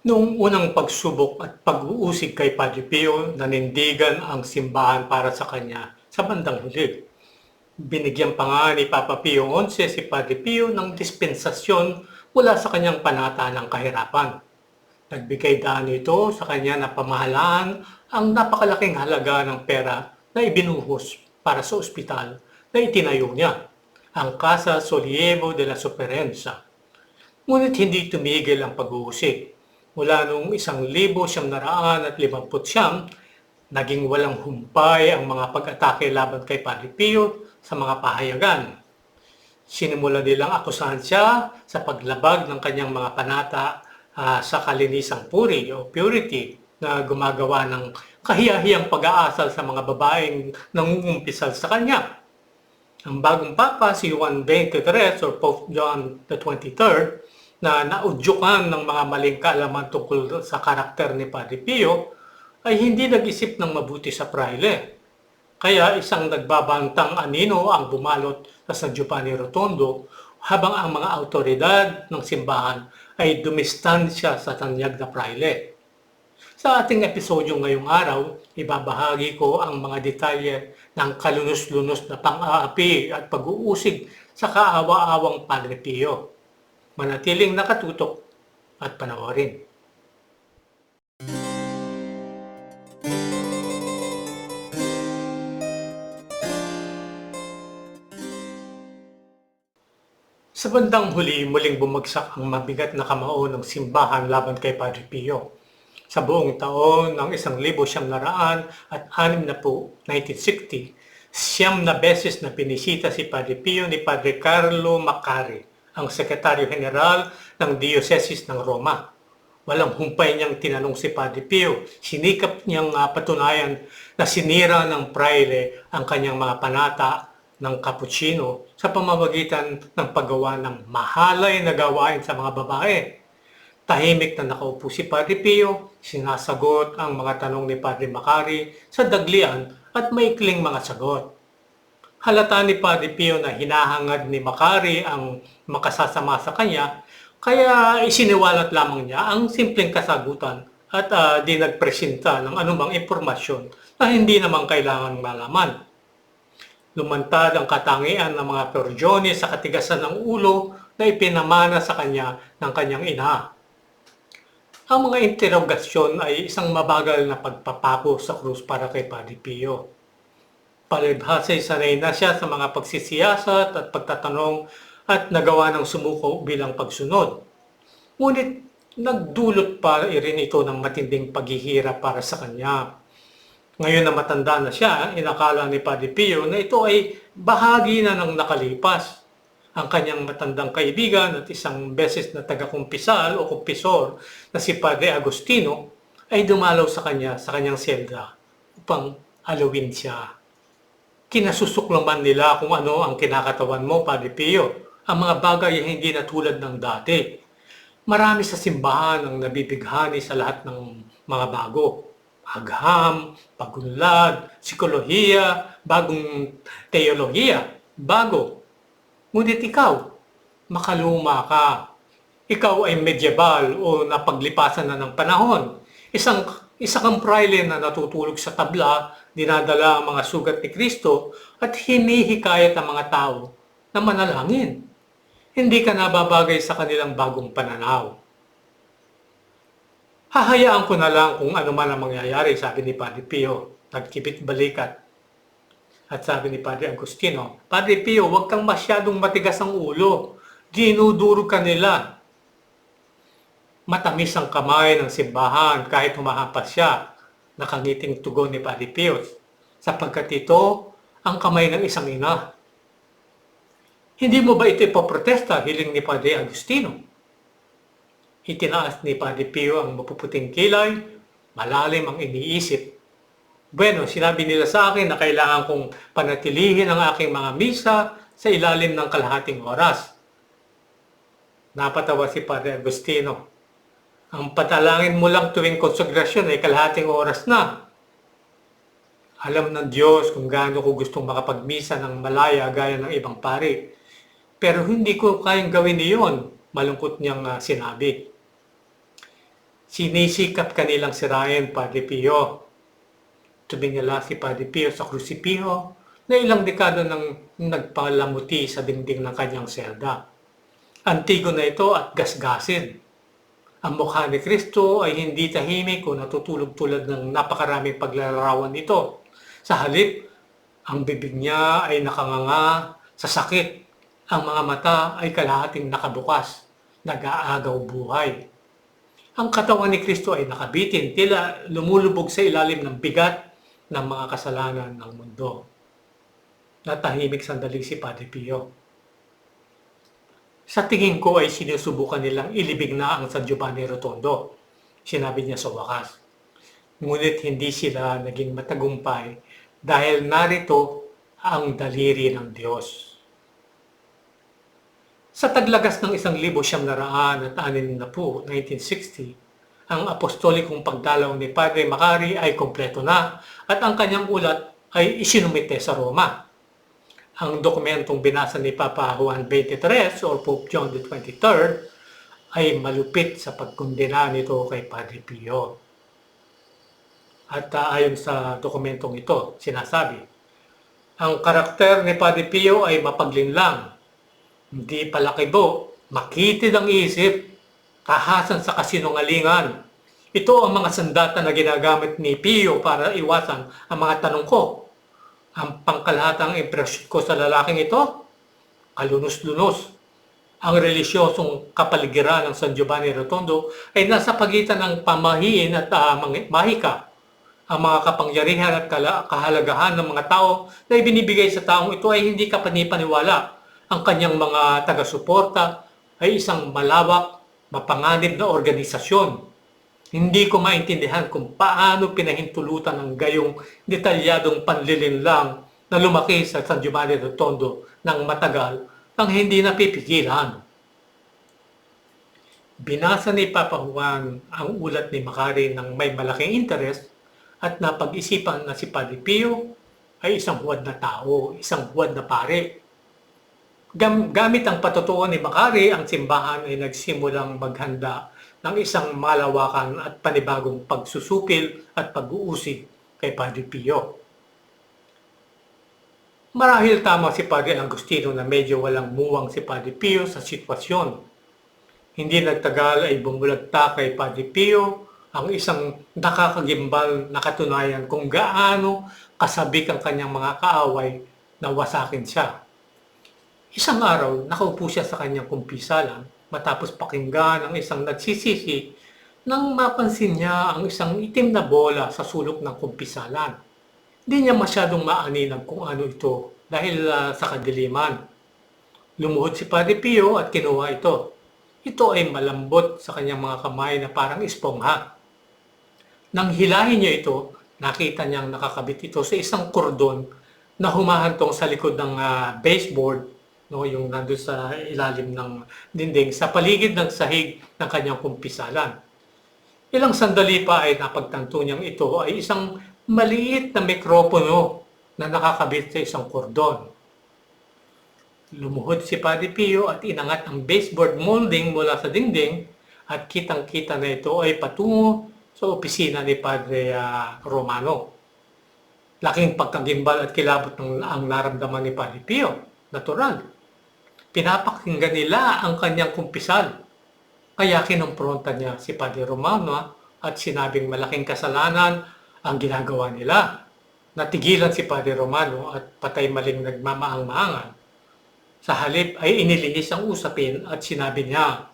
Noong unang pagsubok at pag-uusig kay Padre Pio, nanindigan ang simbahan para sa kanya sa bandang huli. Binigyan pa nga ni Papa Pio XI si Padre Pio ng dispensasyon mula sa kanyang panata ng kahirapan. Nagbigay daan ito sa kanya na pamahalaan ang napakalaking halaga ng pera na ibinuhos para sa ospital na itinayo niya, ang Casa Solievo de la Superenza. Ngunit hindi tumigil ang pag-uusig. Mula noong isang libo siyam naraan at limamput siyam, naging walang humpay ang mga pag-atake laban kay Padre Pio sa mga pahayagan. Sinimula nilang akusahan siya sa paglabag ng kanyang mga panata ah, sa kalinisang puri o purity na gumagawa ng kahiyahiyang pag-aasal sa mga babaeng nangungumpisal sa kanya. Ang bagong Papa, si Juan XXIII or Pope John the 23rd, na naudyukan ng mga maling kaalaman tungkol sa karakter ni Padre Pio, ay hindi nag-isip ng mabuti sa praile. Kaya isang nagbabantang anino ang bumalot sa San Giovanni Rotondo habang ang mga autoridad ng simbahan ay dumistansya sa tanyag na praile. Sa ating episodyo ngayong araw, ibabahagi ko ang mga detalye ng kalunos-lunos na pang-aapi at pag-uusig sa kaawa-awang Padre Pio. Manatiling nakatutok at panoorin. Sa bandang huli, muling bumagsak ang mabigat na kamao ng simbahan laban kay Padre Pio. Sa buong taon ng 1900 at 6 na po, 1960, siyam na beses na pinisita si Padre Pio ni Padre Carlo Macari, ang Sekretaryo General ng Diocese ng Roma. Walang humpay niyang tinanong si Padre Pio. Sinikap niyang ah, patunayan na sinira ng praile ang kanyang mga panata ng cappuccino sa pamamagitan ng paggawa ng mahalay na gawain sa mga babae. Tahimik na nakaupo si Padre Pio, sinasagot ang mga tanong ni Padre Macari sa daglian at maikling mga sagot. Halata ni Padre Pio na hinahangad ni Macari ang makasasama sa kanya, kaya isiniwalat lamang niya ang simpleng kasagutan at ah, di nagpresenta ng anumang impormasyon na hindi naman kailangan malaman. Lumantad ang katangian ng mga perjone sa katigasan ng ulo na ipinamana sa kanya ng kanyang ina. Ang mga interogasyon ay isang mabagal na pagpapako sa krus para kay Padre Pio. Palibhasay sanay na siya sa mga pagsisiyasat at pagtatanong at nagawa ng sumuko bilang pagsunod. Ngunit nagdulot pa rin ito ng matinding paghihirap para sa kanya. Ngayon na matanda na siya, inakala ni Padre Pio na ito ay bahagi na ng nakalipas. Ang kanyang matandang kaibigan at isang beses na taga-kumpisal o kumpisor na si Padre Agustino ay dumalaw sa kanya sa kanyang selda upang alawin siya. Kinasusuklaman nila kung ano ang kinakatawan mo, Padre Pio. Ang mga bagay ay hindi na tulad ng dati. Marami sa simbahan ang nabibighani sa lahat ng mga bago. Agham, pagunlad, psikolohiya, bagong teolohiya, bago. Ngunit ikaw, makaluma ka. Ikaw ay medieval o napaglipasan na ng panahon. Isang isa kang praile na natutulog sa tabla, dinadala ang mga sugat ni Kristo at hinihikayat ang mga tao na manalangin. Hindi ka nababagay sa kanilang bagong pananaw. Hahayaan ko na lang kung ano man ang mangyayari, sabi ni Padre Pio. Nagkipit balikat. At sabi ni Padre Agustino, Padre Pio, huwag kang masyadong matigas ang ulo. Dinuduro ka nila. Matamis ang kamay ng simbahan kahit humahampas siya. Nakangiting tugon ni Padre Pio. Sapagkat ito ang kamay ng isang ina. Hindi mo ba ito ipoprotesta, hiling ni Padre Agustino? Itinaas ni Padre Pio ang mapuputing kilay, malalim ang iniisip. Bueno, sinabi nila sa akin na kailangan kong panatilihin ang aking mga misa sa ilalim ng kalahating oras. Napatawa si Padre Agustino. Ang patalangin mo lang tuwing konsagrasyon ay kalahating oras na. Alam ng Diyos kung gaano ko gustong makapagmisa ng malaya gaya ng ibang pari. Pero hindi ko kayang gawin iyon, malungkot niyang ah, sinabi. Sinisikap kanilang sirayan, Padre Pio. Tumingala si Padre Pio sa krusipiho na ilang dekada nang nagpalamuti sa dingding ng kanyang selda. Antigo na ito at gasgasin. Ang mukha ni Kristo ay hindi tahimik o natutulog tulad ng napakaraming paglalarawan nito. Sa halip, ang bibig niya ay nakanganga sa sakit. Ang mga mata ay kalahating nakabukas, nag-aagaw buhay. Ang katawan ni Kristo ay nakabitin, tila lumulubog sa ilalim ng bigat ng mga kasalanan ng mundo. Natahimik sandali si Padre Pio. Sa tingin ko ay sinusubukan nilang ilibig na ang San Giovanni Rotondo. Sinabi niya sa wakas. Ngunit hindi sila naging matagumpay dahil narito ang daliri ng Diyos. Sa taglagas ng isang libo siyam na raan at anin na po, 1960, ang apostolikong pagdalaw ni Padre Macari ay kompleto na at ang kanyang ulat ay isinumite sa Roma. Ang dokumentong binasa ni Papa Juan 23 or Pope John 23rd ay malupit sa pagkundena nito kay Padre Pio. At uh, ayon sa dokumentong ito, sinasabi, ang karakter ni Padre Pio ay mapaglinlang, hindi palakibo, makitid ang isip, tahasan sa kasinungalingan. Ito ang mga sandata na ginagamit ni Pio para iwasan ang mga tanong ko. Ang pangkalahatang impresyon ko sa lalaking ito, kalunos-lunos. Ang relisyosong kapaligiran ng San Giovanni Rotondo ay nasa pagitan ng pamahiin at uh, mahika. Ang mga kapangyarihan at kahalagahan ng mga tao na ibinibigay sa taong ito ay hindi kapanipaniwala ang kanyang mga taga-suporta ay isang malawak, mapanganib na organisasyon. Hindi ko maintindihan kung paano pinahintulutan ng gayong detalyadong panlilinlang na lumaki sa San Giovanni Rotondo ng matagal nang hindi napipigilan. Binasa ni Papa Juan ang ulat ni Macari ng may malaking interes at napag-isipan na si Padre Pio ay isang huwad na tao, isang huwad na pare Gam- gamit ang patutuo ni Makari, ang simbahan ay nagsimulang maghanda ng isang malawakan at panibagong pagsusupil at pag-uusig kay Padre Pio. Marahil tama si Padre Agustino na medyo walang muwang si Padre Pio sa sitwasyon. Hindi nagtagal ay bumulagta kay Padre Pio ang isang nakakagimbal na katunayan kung gaano kasabik ang kanyang mga kaaway na wasakin siya. Isang araw, nakaupo siya sa kanyang kumpisalan matapos pakinggan ang isang nagsisisi nang mapansin niya ang isang itim na bola sa sulok ng kumpisalan. Hindi niya masyadong maaninag kung ano ito dahil uh, sa kadiliman. Lumuhod si Padre Pio at kinuha ito. Ito ay malambot sa kanyang mga kamay na parang espongha. Nang hilahin niya ito, nakita niyang nakakabit ito sa isang kordon na humahantong sa likod ng uh, baseboard no, yung nandoon sa ilalim ng dinding sa paligid ng sahig ng kanyang kumpisalan. Ilang sandali pa ay napagtanto niyang ito ay isang maliit na mikropono na nakakabit sa isang kordon. Lumuhod si Padre Pio at inangat ang baseboard molding mula sa dingding at kitang-kita na ito ay patungo sa opisina ni Padre uh, Romano. Laking pagkagimbal at kilabot ng ang naramdaman ni Padre Pio. Natural pinapakinggan nila ang kanyang kumpisal. Kaya kinumpronta niya si Padre Romano at sinabing malaking kasalanan ang ginagawa nila. Natigilan si Padre Romano at patay maling nagmamaang-maangan. Sa halip ay inilihis ang usapin at sinabi niya,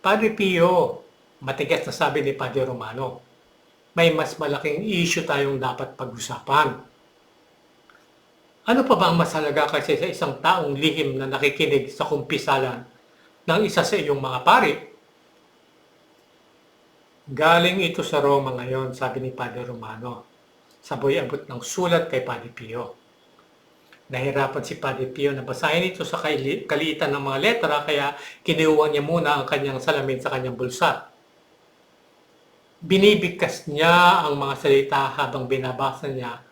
Padre Pio, matigas na sabi ni Padre Romano, may mas malaking issue tayong dapat pag-usapan ano pa ba ang masalaga kasi sa isang taong lihim na nakikinig sa kumpisalan ng isa sa iyong mga pari? Galing ito sa Roma ngayon, sabi ni Padre Romano. Saboy abot ng sulat kay Padre Pio. Nahirapan si Padre Pio na basahin ito sa kaliitan ng mga letra kaya kinuha niya muna ang kanyang salamin sa kanyang bulsa. Binibigkas niya ang mga salita habang binabasa niya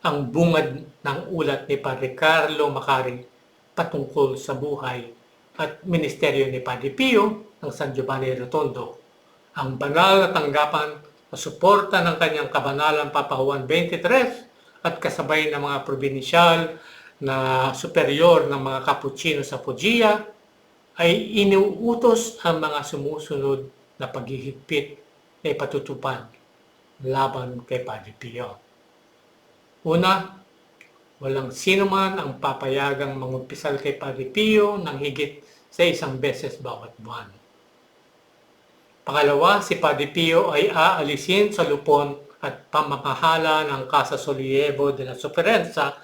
ang bungad ng ulat ni Padre Carlo Macari patungkol sa buhay at ministeryo ni Padre Pio ng San Giovanni Rotondo, ang banal na tanggapan sa suporta ng kanyang kabanalan Papa Juan 23 at kasabay ng mga probinsyal na superior ng mga Cappuccino sa Foggia ay iniuutos ang mga sumusunod na paghihigpit na ipatutupad laban kay Padre Pio. Una, walang sino man ang papayagang mangumpisal kay Padre Pio ng higit sa isang beses bawat buwan. Pangalawa, si Padre Pio ay aalisin sa lupon at pamamahala ng Casa Solievo de la Sofferenza,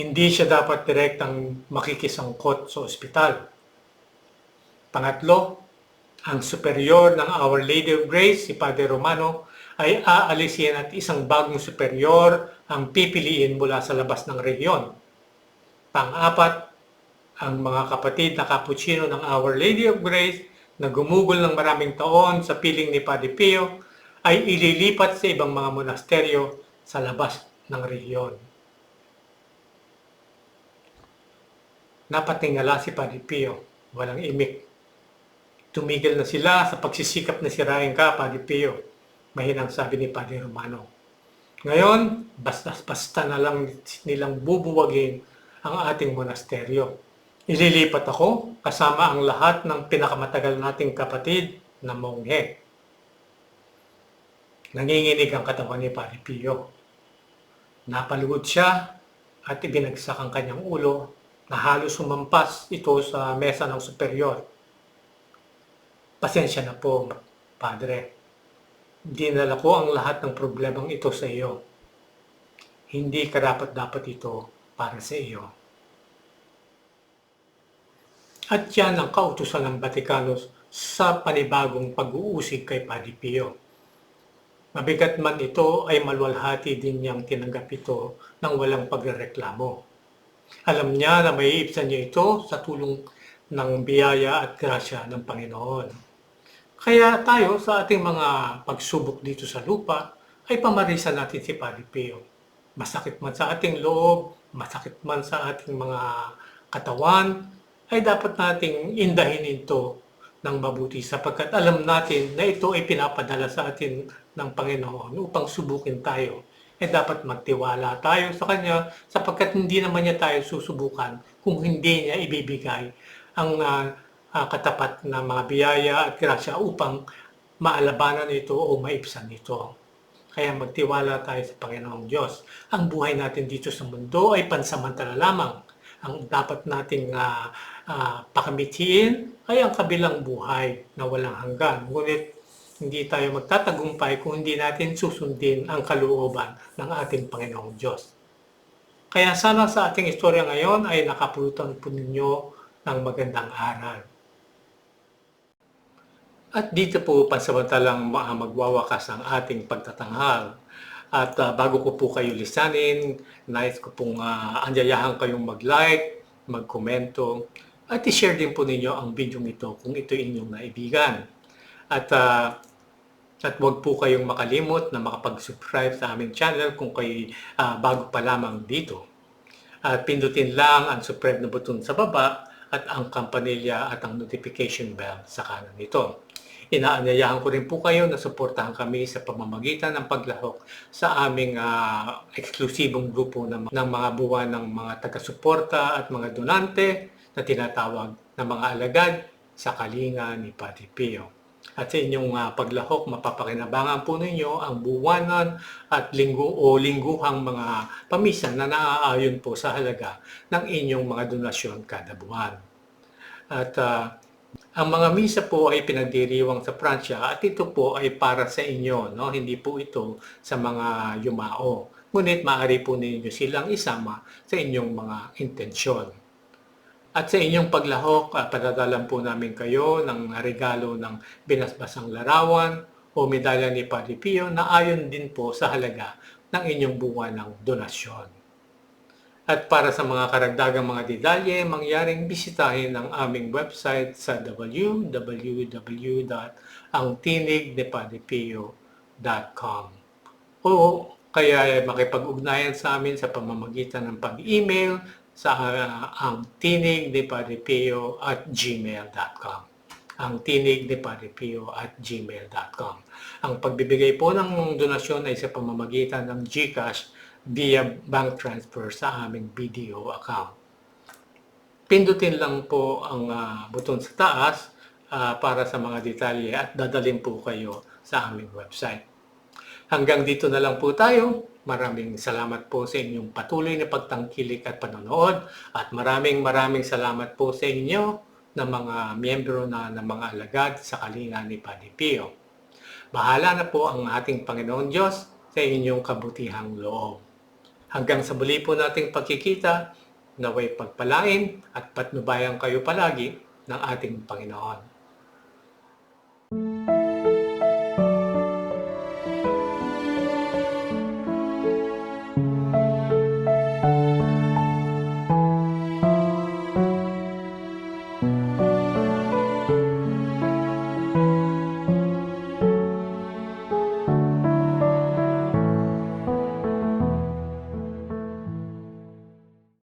hindi siya dapat direktang makikisangkot sa ospital. Pangatlo, ang superior ng Our Lady of Grace, si Padre Romano, ay aalisin at isang bagong superior ang pipiliin mula sa labas ng rehiyon. Pang-apat, ang mga kapatid na Cappuccino ng Our Lady of Grace na gumugol ng maraming taon sa piling ni Padre Pio ay ililipat sa ibang mga monasteryo sa labas ng rehiyon. Napatingala si Padre Pio, walang imik. Tumigil na sila sa pagsisikap na sirain ka, Padre Pio. Mahinang sabi ni Padre Romano. Ngayon, basta-basta na lang nilang bubuwagin ang ating monasteryo. Ililipat ako kasama ang lahat ng pinakamatagal nating kapatid na monghe. Nanginginig ang katawan ni Pari Pio. Napalugod siya at ibinagsak ang kanyang ulo na halos sumampas ito sa mesa ng superior. Pasensya na po, Padre. Dinala ko ang lahat ng problemang ito sa iyo. Hindi karapat dapat ito para sa iyo. At yan ang kautusan ng Vatikano sa panibagong pag-uusig kay Padre Pio. Mabigat man ito ay malwalhati din niyang tinanggap ito ng walang pagrereklamo. Alam niya na may iipsan niya ito sa tulong ng biyaya at grasya ng Panginoon. Kaya tayo sa ating mga pagsubok dito sa lupa ay pamarisan natin si Padre Pio. Masakit man sa ating loob, masakit man sa ating mga katawan, ay dapat nating indahin ito ng mabuti sapagkat alam natin na ito ay pinapadala sa atin ng Panginoon upang subukin tayo. Eh dapat magtiwala tayo sa Kanya sapagkat hindi naman niya tayo susubukan kung hindi niya ibibigay ang uh, uh, katapat na mga biyaya at grasya upang maalabanan ito o maipsan ito. Kaya magtiwala tayo sa Panginoong Diyos. Ang buhay natin dito sa mundo ay pansamantala lamang. Ang dapat nating uh, uh, pakamitiin ay ang kabilang buhay na walang hanggan. Ngunit hindi tayo magtatagumpay kung hindi natin susundin ang kalooban ng ating Panginoong Diyos. Kaya sana sa ating istorya ngayon ay nakapulutan po ninyo ng magandang aral. At dito po pansamantalang magwawakas ang ating pagtatanghal. At uh, bago ko po kayo lisanin, nais ko pong uh, anyayahan kayong mag-like, mag-komento, at i-share din po ninyo ang video ito kung ito inyong naibigan. At uh, at huwag po kayong makalimot na makapag-subscribe sa aming channel kung kayo uh, bago pa lamang dito. At pindutin lang ang subscribe na button sa baba at ang kampanilya at ang notification bell sa kanan nito. Inaanyayahan ko rin po kayo na suportahan kami sa pamamagitan ng paglahok sa aming uh, eksklusibong grupo ng, ng mga buwan ng mga taga-suporta at mga donante na tinatawag na mga alagad sa kalinga ni Padre Pio. At sa inyong uh, paglahok, mapapakinabangan po ninyo ang buwanan at linggo o lingguhang mga pamisan na naaayon po sa halaga ng inyong mga donasyon kada buwan. At uh, ang mga misa po ay pinagdiriwang sa Pransya at ito po ay para sa inyo, no? hindi po ito sa mga yumao. Ngunit maaari po ninyo silang isama sa inyong mga intensyon. At sa inyong paglahok, uh, padadalan po namin kayo ng regalo ng binasbasang larawan o medalya ni Padre Pio na ayon din po sa halaga ng inyong bunga ng donasyon. At para sa mga karagdagang mga detalye, mangyaring bisitahin ang aming website sa www.angtinigdepadepio.com o kaya makipag-ugnayan sa amin sa pamamagitan ng pag-email sa uh, ang tinigdepadepio at gmail.com. ang tinig ni Padre Pio at gmail.com. Ang pagbibigay po ng donasyon ay sa pamamagitan ng GCash via bank transfer sa aming BDO account. Pindutin lang po ang ah, buton sa taas ah, para sa mga detalye at dadalhin po kayo sa aming website. Hanggang dito na lang po tayo. Maraming salamat po sa inyong patuloy na pagtangkilik at panonood at maraming maraming salamat po sa inyo ng mga miyembro na ng mga alagad sa kalinga ni Padre Pio. Bahala na po ang ating Panginoon Diyos sa inyong kabutihang loob. Hanggang sa muli po nating pagkikita, naway pagpalain at patnubayan kayo palagi ng ating Panginoon. Thank you.